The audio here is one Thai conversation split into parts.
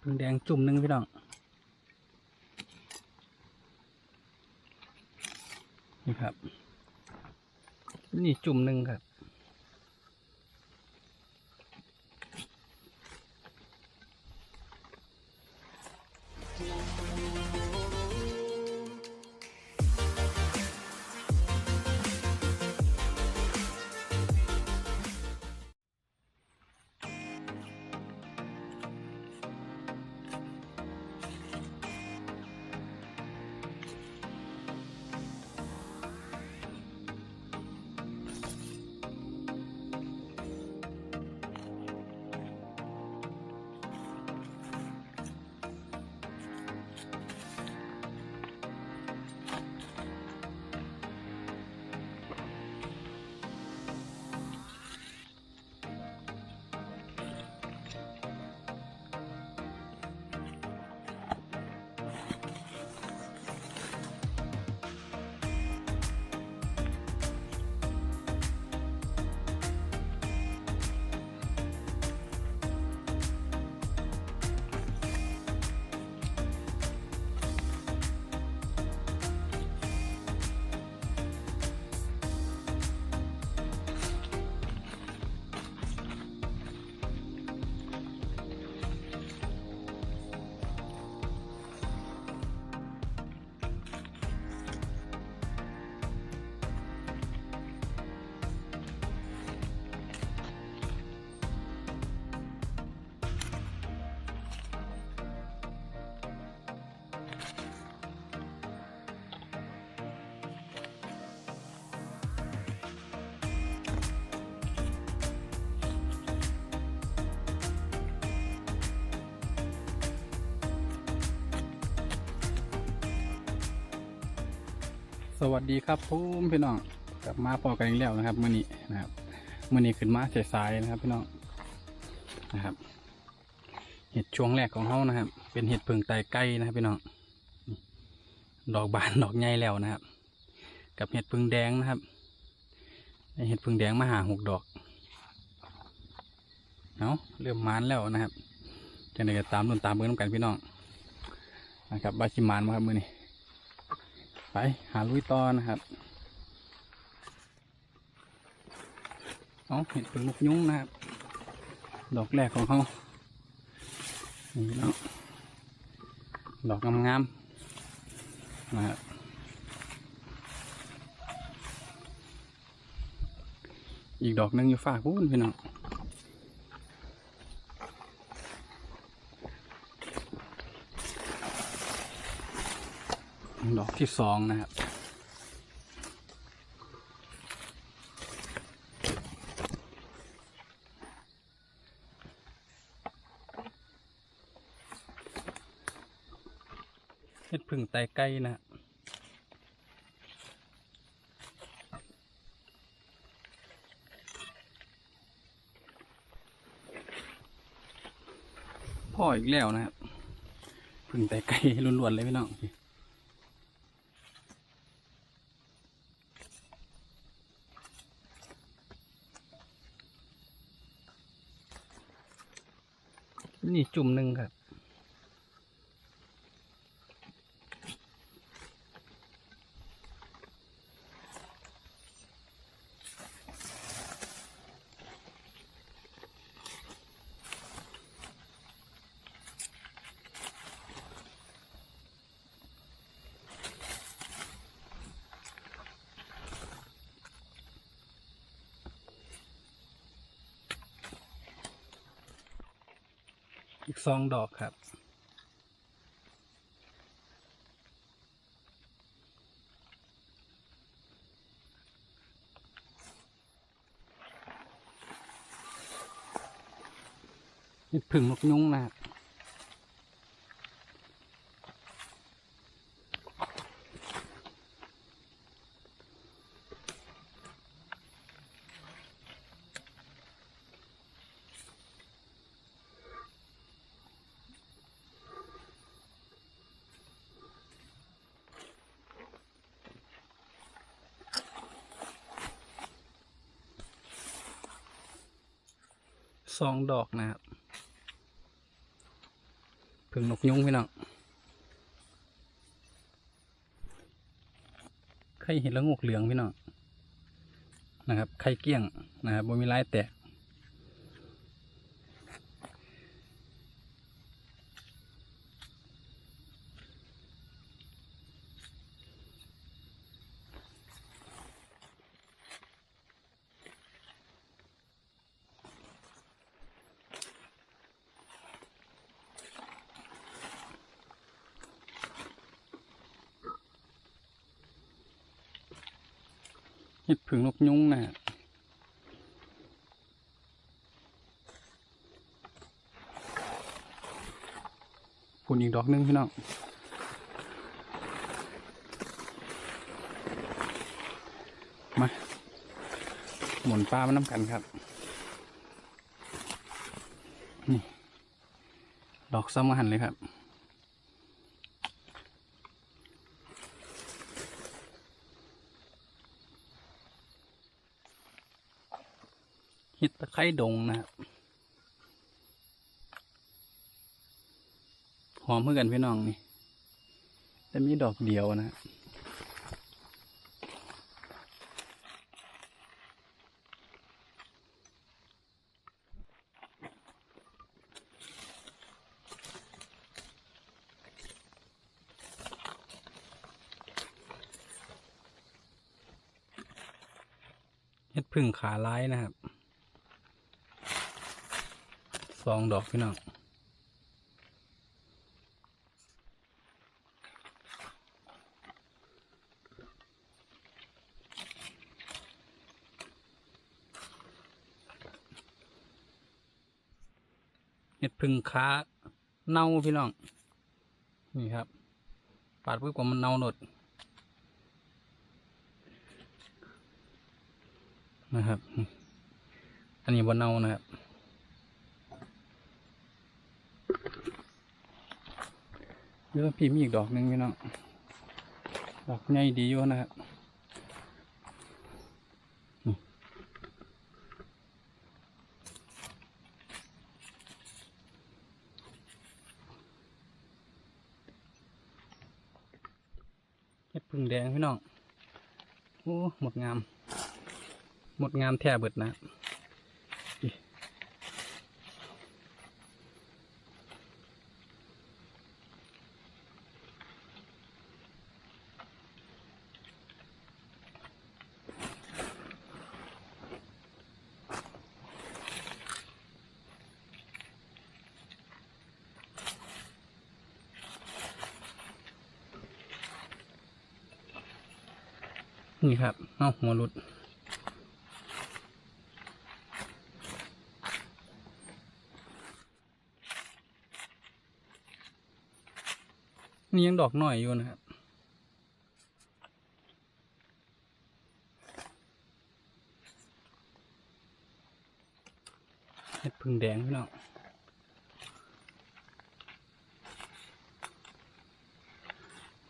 พึ่งแดงจุ่มหนึ่งพี่น้องนี่ครับ นี่จุ่มหนึ่งครับ สวัสดีครับผมพี่น้องกลับมาพอกันอีกแล้วนะครับมื่อนี้นะครับมื่อนี้ขึ้นมาสายๆนะครับพี่น้องนะครับ เห็ดช่วงแรกของเขานะครับ เป็นเห็ดเพิงไตไก่นะครับพี่น้องดอกบานดอกใหญ่แล้วนะครับ กับเห็ดเพิงแดงนะครับเห็ดเพิงแดงมาหาหกดอกเอาะเริ่มมานแล้วนะครับจะได้ก็ตามต้นตามเบอร์น้ำกันพี่น้องนะครับบาชิมานมาครับมื่อนี้ ไปหาลุยต่อนะครับเอาเห็ดเป็นลูกยุ้งนะครับ ดอกแรกของเขานี่เนาะดอกงามๆนะครับอีกดอกหนึงอยู่ฝากพูนพี่น้อง ดอกที่สองนะครับเห็ดพึ่งไตไก่นะพ่ออีกแล้วนะครับพึ่งไตไก่ล้วนๆเลยพี่น้อง นี่จุ่มหนึ่งครับ สองดอกครับนี่ผึ่งนกยุงนะครับ สองดอกนะครับผึ่งนกยุงพี่น้องไข่เห็ดละงกเหลืองพี่น้องนะครับไข่เกี้ยงนะครับบมีลายแตก ผึ่งนกยุงนะฮะปุ่นอีกดอกหนึงพี่น้องมาหมุนปลามาน้ำกันครับ นี่ ดอกซ้ำมาหันเลยครับ เห็ดตะไคร้ดงนะครับหอมเพื่อกันพี่น้องนี่แต่มีดอกเดียวนะเห็ดพึ่งขาล้ายนะครับ สองดอกพี่น้องเห็ดพึ่งขาเน่าพี่น้อง นี่ครับ ปาดปุ๊บกว่ามันเน่าหนดนะครับ อันนี้บนเน่านะครับ เดี๋ยวพี่มีอีกดอกหนึ่งพี่น้องดอกใหญ่ดีอยู่นะครับเห็ดพึ่งแดงพี่น้องโอ้หมดงาม หมดงามแท่เบิดนะ นี่ครับเอาหัวหลุดนี่ยังดอกหน่อยอยู่นะครับ เห็ดพึ่งแดงพี่น้อง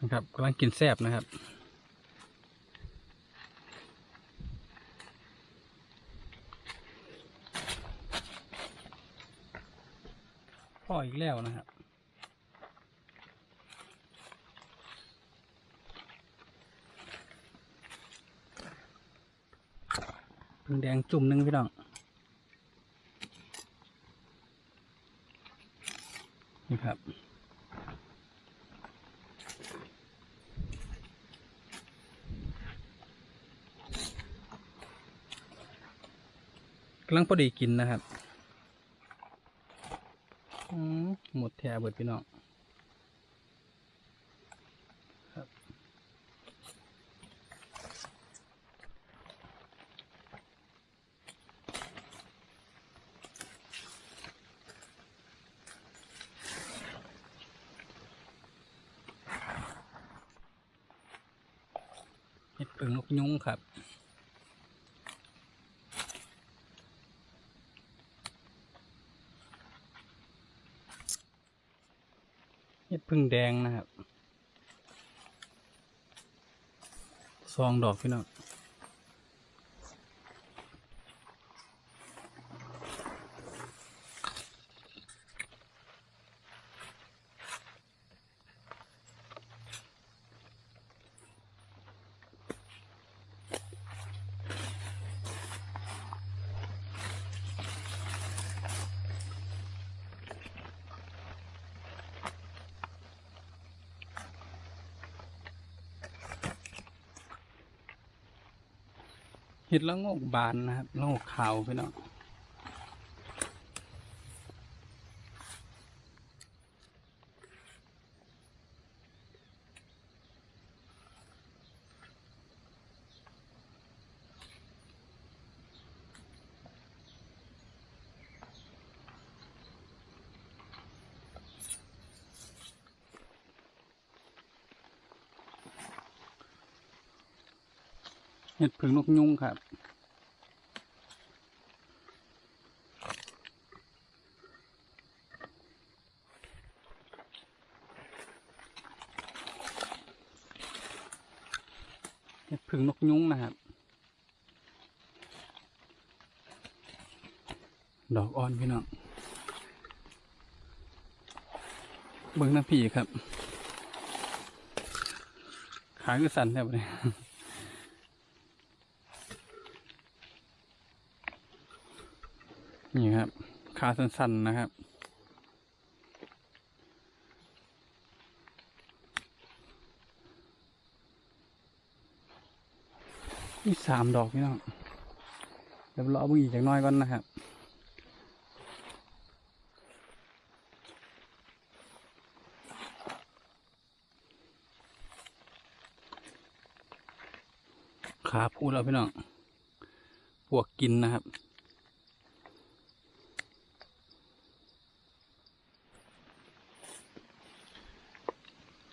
นะครับกำลังกินแซบนะครับ พ่ออีกแล้วนะครับพึ่งแดงจุ่มหนึ่งพี่น้องนี่ครับกำลังพอดีกินนะครับ อืม หมดแถวเบิดพี่น้องครับเห็ดผึ่งนกยุงครับ เห็ด พึ่งแดงนะครับ ซองดอกพี่น้อง เห็ดละโงกบานนะครับละโงกขาวพี่น้อง เห็ดผึ่งนกยุงครับ เห็ดผึ่งนกยุงนะครับ ดอกอ่อนพี่น้อง เบิ้งน้ำผีครับ ขาคือสั่นแทบเลย นี่ครับขาสั้นๆนะครับ นี่สามดอกพี่น้องเดี๋ยวรอเบิ่งอีกอย่างน้อยก่อนนะครับขาพูดแล้วพี่น้อง พวกกินนะครับ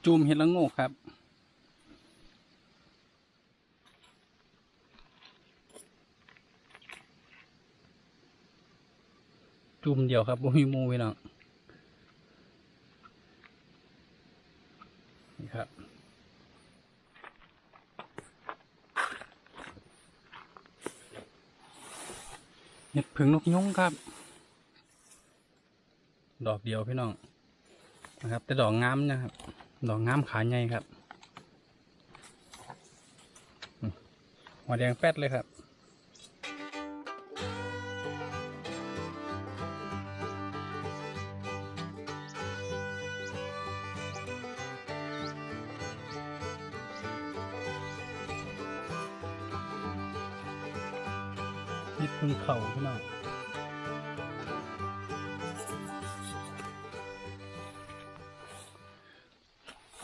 จูมเห็ดละโงกครับจุ่มเดียวครับบ่มีหมูไว้เนาะนี่ครับเห็ดผึ่งนกยุงครับ ดอกเดียวพี่น้องนะครับ แต่ดอกงามนะครับ ดอกงามขาใหญ่ครับหัวแดงแป๊ดเลยครับ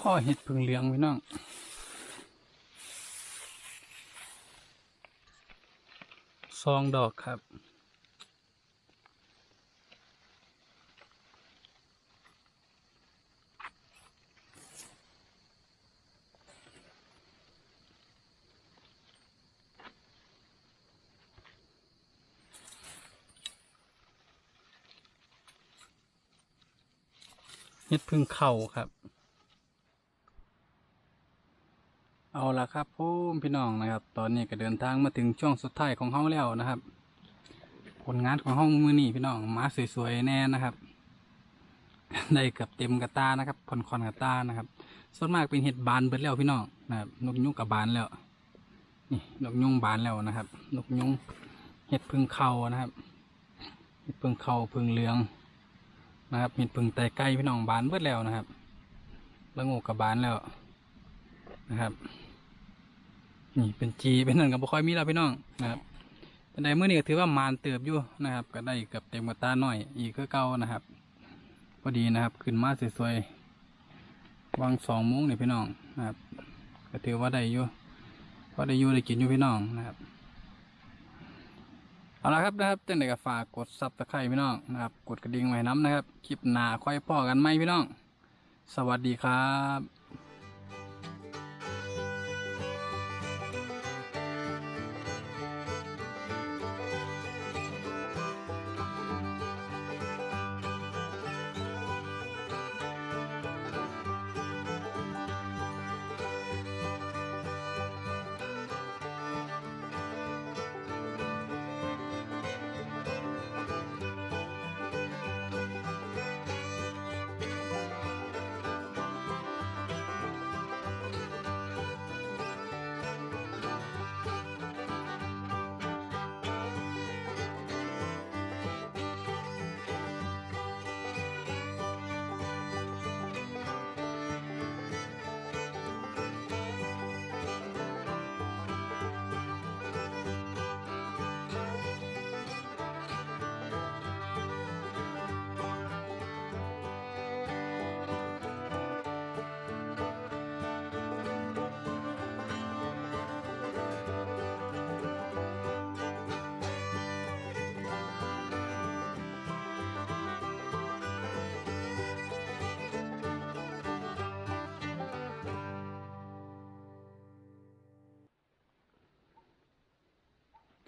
พ่อเห็ดพึ่งเหลืองพี่น้องซองดอกครับเห็ดพึ่งเข่าครับ เอาละครับพ่มพี่น้องนะครับ ตอนนี้ก็เดินทางมาถึงช่วงสุดท้ายของเฮาแล้วนะครับ ผลงานของเฮามือนี้พี่น้องมาสวยๆแน่นะครับ ได้เกับเต็มกระตานะครับผ่อนคอนกระตานะครับ ส่วนมากเป็นเห็ดบานเบิดแล้วพี่น้องนะครับนกยุงกับบานแล้วนี่นกยุงบานแล้วนะครับ นกยุงเห็ดพึ่งเข่านะครับเห็ดพึ่งเข่าพึ่งเหลืองนะครับเห็ดพึ่งไตไก่พี่น้องบานเบิดแล้วนะครับ แล้วงูกับบานแล้วนะครับ นี่เป็นจีเป็นนั่นกับบ่ค่อยมีแล้วพี่น้องนะครับแต่ในมื้อนี้ก็ถือว่ามานเติบอยู่นะครับ ก็ได้เกือบเต็มกระตาหน่อยอีกก็เก่านะครับ พอดีนะครับ ขึ้นมาสวยๆวางสองโมงนี่พี่น้องนะครับ ก็ถือว่าได้อยู่พอได้อยู่ได้กินอยู่พี่น้องนะครับเอาละครับนะครับเจังไดก็ฝากกดซับสไครต์พี่น้องนะครับ กดกระดิ่งไว้น้ำนะครับ คลิปหน้าค่อยพ่อกันไหมพี่น้อง สวัสดีครับ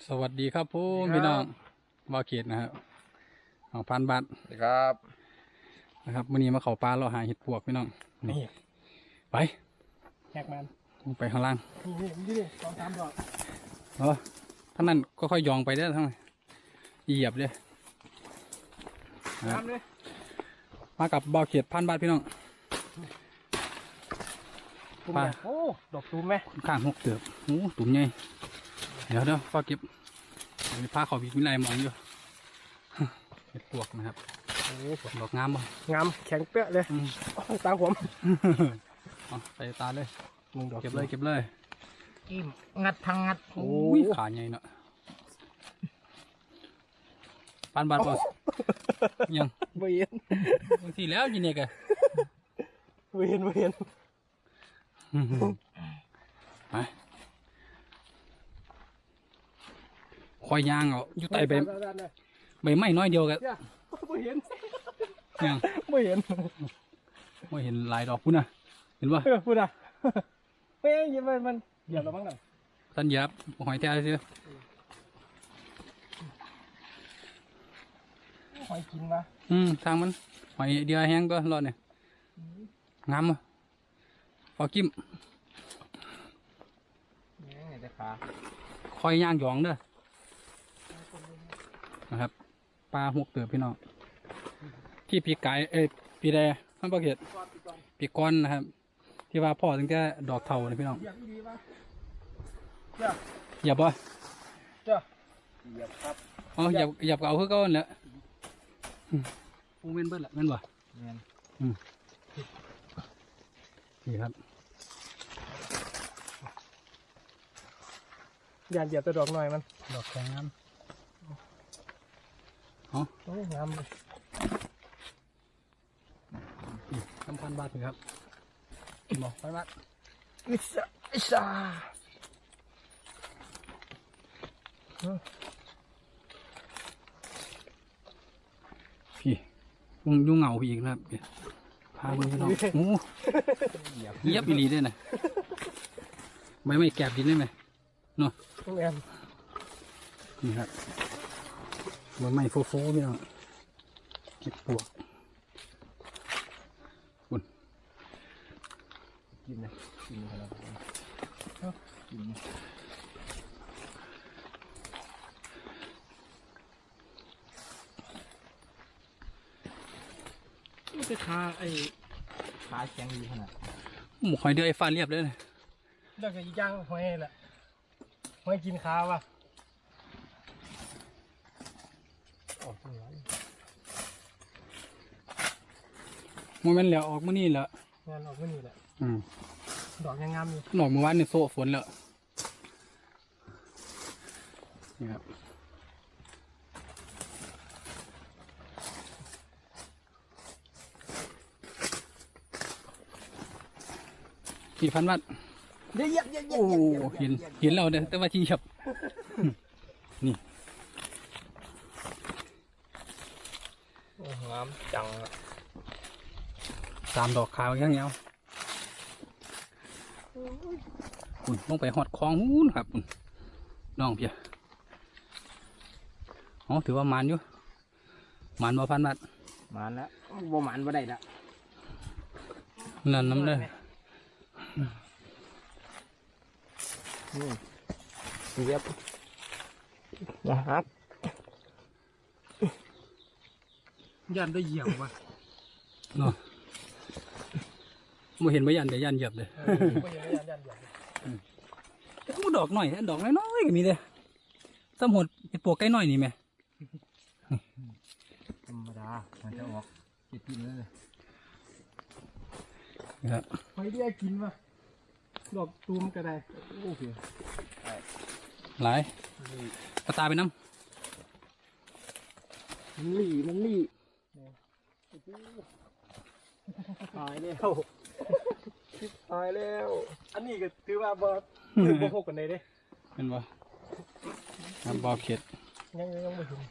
สวัสดีครับผมสวัสดีครับพี่น้องวาเกตนะครับของพันบาทสวัสดีครับนะครับวันนี้มาเขาปลาเราหาเห็ดปวกพี่น้องนี่นี่ไปแขกมันไปข้างล่างนี่นี่นี่นี่สองสามดอกเออท่างนั้นก็ค่อยๆยองไปเด้อทั้งนั้นเหยียบเลยครับน้ำเลยมากับบาเกตพันบาทพี่น้องตุ่มปลาเนี่ยโอ้ดอกตูมไหมค่อนข้างหกเติบโอ้ตุ่มใหญ่ เดี๋ยวเดี๋ยวฟ้าเก็บมีผ้าเขาบีกวิไลมองอยู่เห็ดปวกนะครับโอ้ดอกงามบ่งามแข็งเปี้ยเลยอืมโอ้ตาผมเอาใส่ตาเลยมึงดอกเก็บเลยเก็บเลยกิ้มงัดทางงัดโอ้ยขาใหญ่เนาะปานบาทบอสยังเวียนบางทีแล้วยินเอกอะเวียนเวียนไป คอยยางเอาอยู่ใต้ใบด้านๆเลยใบไม้น้อยเดียวกันเนี่ยไม่เห็นยังไม่เห็นไม่เห็นหลายดอกพุ่นนะเห็นป่ะเออพูดอะเป้ยมันมันเหยียบเราบ้างหน่อยสันเหยับหอยแท้เสียหอยกินมาอืมทางมันหอยเดียวแห้งก็รอดเนี่ยงามอะพอกิ้มเนี่ยไงแต่ขาคอยย่างหยองเด้อนะครับ ปลาหกเตือพี่น้องที่ปีไก่เอ้ยปีแดท่านประเกตก่อนก่อนปีก้อนนะครับ ที่ว่าพ่อถึงจะดอกเทาเลยพี่น้องเหยียบดีปะจ้ะเหยียบบ่จ้ะเหยียบครับอ๋อเหยียบเหยียบก็เอาคือเก้อนแหละอืมปูเม่นเบิดละแม่นบ่เนียนนี่ครับอย่าเหยียบแต่ดอกหน่อยมัน ดอกแข็งงามโอ้ยงามเลยนี่สำคัญบาทถึงครับบอกไปบาทอิสาอิสาพี่ยุงยุงเหงาพี่อีกนะครับพี่พาเบิ่งพี่น้องโอ้เหยียบอีหลีด้วยนะใบไม่แกบดินได้ไหมเนาะต้องเรียนนี่ครับ ใบไม้โฟโฟพี่น้องเก็บปวกกินนะกินนาดนี้กินมันจะคาไอ้ขาแข็งดีขนาดหมูหอยเดือยฟ้าเรียบเลยนะเลิกกับอีจ้างหอยแหละหอยกินขาว่ะออกตรงไหน มันแม่นแล้วออกมื่อนี่แหละงานออกไม่นี่แหละ อืมดอกยังงามอยู่หนอกเมื่อวานนี่โซ่ฝนแล้วนี่ครับกี่พันวัตเดี๋ยวเหยียบเหยียบเหยียโอ้บเหยียบเห็นเห็นแล้วเนี่ยแต่ว่าที่เหยับ โอ้งามจังอะ สามดอกขาวยังเงี้ยคุณต้องไปหอดคลองหูนครับคุณน้องเพียอ๋อถือว่ามันอยู่มันบ่พันบาทหมันแล้วบ่หมันบ่ได้ละนั่นน้ำเลยนี่เหยียบนะครับยันได้เหยียบว่ะเนาะ บ่เห็นบ่ยันแต่ยันเหยียบเลยไม่ยันยันยันเหยียบโอ้ดอกหน่อยดอกน้อยๆก็มีเลยสมหดเห็ดปวกใกล้หน่อยนี่ไหมธรรมดามันจะออกเก็บกินเลยนะครับหอยเดียกินว่ะดอกตูมก็ได้โอเคหลายกระตายไปน้มันหลี่มันหลี่ตายแล้ว ตายแล้ว อันนี้ก็ถือว่าบ่ถือบ่หกกันเลยเด้ำเป็นบ่น้ำบอเข็ดยังยังไม่ถึง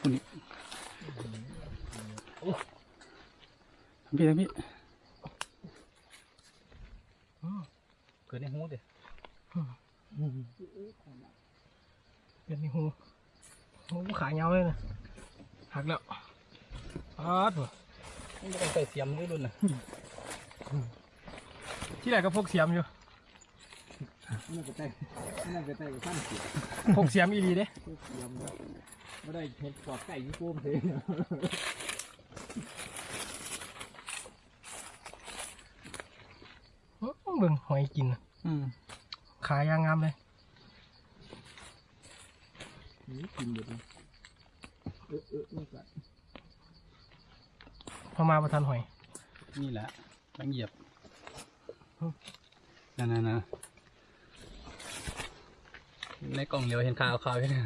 คุณนี่ทำพี่ทำพี่เกิดในหูเด้เป็นนี่หูหูขาเงาเลยนะหักแล้วอาดว่ะไม่ต้องใส่เสียมด้วยรุ่นนะ ที่แรกก็พกเสียมอยู่นั่นก็แต่นั่นก็แต่กับท่านเสียพกเสียมอีหลีเด้ก็เสียมแล้วไม่ได้เห็ดปอดไก่ยี่โป้มเทนอื้อเบิ่งหอยกินน่ะอืมขายางงามเลยนี่กินหมดเลยเออเออนี่กัดพอมาประทันหอย นี่แหละต้องเหยียบ นั่นนั่นนะในกล่องเดียวเห็นขาวขาวๆอยู่เนี่ย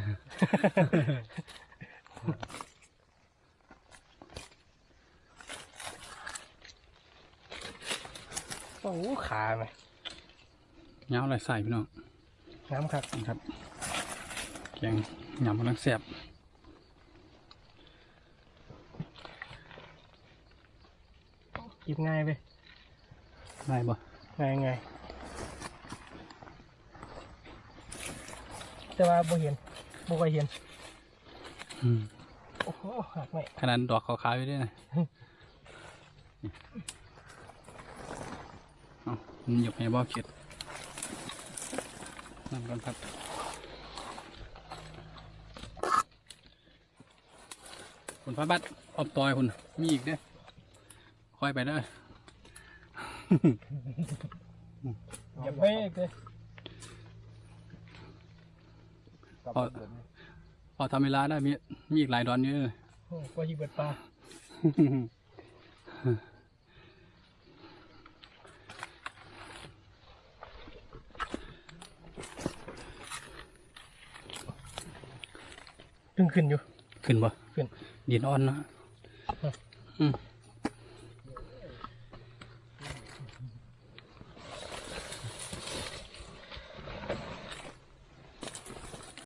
โอ้โหขาไหมเงาอะไรใส่พี่น้องงามครับนะครับแกงยำกำลังแซ่บกินง่ายไปได้บ่ง่าย ง่ายแต่ว่าบ่เห็นบ่ค่อยเห็นอืมโอ้โหหักไหมขนาดดอกขาวๆอยู่ด้วยนะเอามันหยบให้บ่เข็ดนั่นก่อนครับคุณพระบัตรออบตอยคุณมีอีกเด้อค่อยไปเด้อ อย่าเบ้เลยพอพอทำเวลาได้มีมีอีกหลายดอนเยอะเลยโอ้กว่าที่เบิดปลาตึงขึ้นอยู่ ขึ้นบ่ขึ้นดินอ่อนเนาะครับอืม